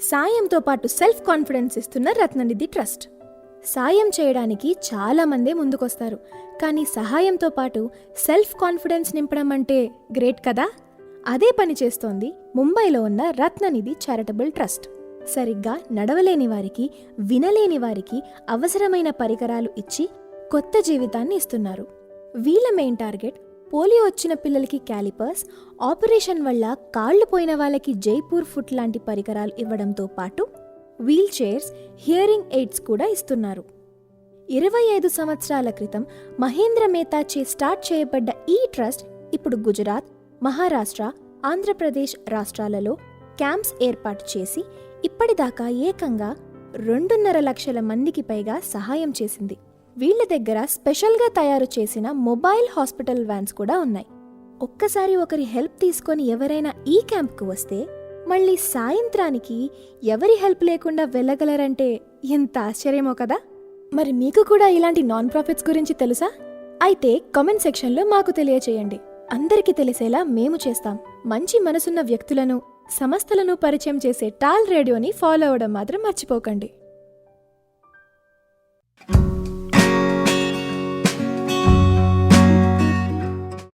సాయంతో పాటు self confidence ఇస్తున్న రత్ననిధి ట్రస్ట్ సాయం చేయడానికి చాలా మందే ముందుకొస్తారు కానీ సహాయంతో పాటు సెల్ఫ్ కాన్ఫిడెన్స్ నింపడం అంటే గ్రేట్ కదా? అదే పని చేస్తోంది ముంబైలో ఉన్న రత్ననిధి చారిటబుల్ ట్రస్ట్ సరిగ్గా నడవలేని వారికి వినలేని వారికి అవసరమైన పరికరాలు ఇచ్చి కొత్త జీవితాన్ని ఇస్తున్నారు. వీళ్ళ మెయిన్ టార్గెట్ పోలియో వచ్చిన పిల్లలకి క్యాలిపర్స్ ఆపరేషన్ వల్ల కాళ్ళు పోయిన వాళ్ళకి జైపూర్ ఫుట్ లాంటి పరికరాలు ఇవ్వడంతో పాటు వీల్ చైర్స్ హియరింగ్ ఎయిడ్స్ కూడా ఇస్తున్నారు. ఇరవై ఐదు సంవత్సరాల క్రితం మహేంద్ర మేతా చే స్టార్ట్ చేయబడ్డ ఈ ట్రస్ట్ ఇప్పుడు గుజరాత్ మహారాష్ట్ర ఆంధ్రప్రదేశ్ రాష్ట్రాలలో క్యాంప్స్ ఏర్పాటు చేసి ఇప్పటిదాకా ఏకంగా రెండున్నర లక్షల మందికి పైగా సహాయం చేసింది. వీళ్ళ దగ్గర స్పెషల్గా తయారు చేసిన మొబైల్ హాస్పిటల్ వ్యాన్స్ కూడా ఉన్నాయి. ఒక్కసారి ఒకరి హెల్ప్ తీసుకొని ఎవరైనా ఈ క్యాంప్కు వస్తే మళ్ళీ సాయంత్రానికి ఎవరి హెల్ప్ లేకుండా వెళ్ళగలరంటే ఎంత ఆశ్చర్యమో కదా! మరి మీకు కూడా ఇలాంటి నాన్ ప్రాఫిట్స్ గురించి తెలుసా? అయితే కామెంట్ సెక్షన్లో మాకు తెలియచేయండి. అందరికీ తెలిసేలా మేము చేస్తాం. మంచి మనసున్న వ్యక్తులను సంస్థలను పరిచయం చేసే టాల్ రేడియోని ఫాలో అవడం మాత్రం మర్చిపోకండి.